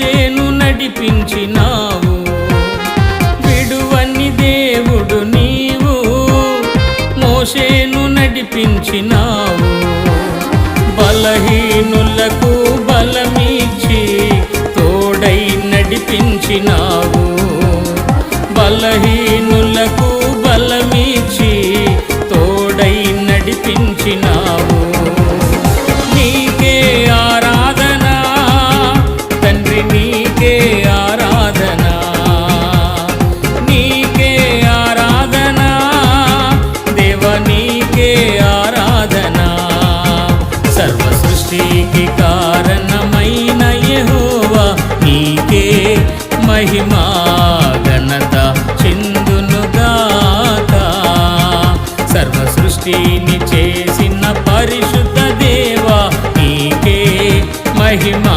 నడిపించినావు. విడువని దేవుడు నీవు మోసేను నడిపించినావు. బలహీనులకు బలమిచ్చి తోడై నడిపించినావు. బలహీన కారణమైన యహోవా నీకే మహిమా ఘనత చెందునుగాక సర్వ సృష్టిని చేసిన పరిశుద్ధ దేవా నీకే మహిమా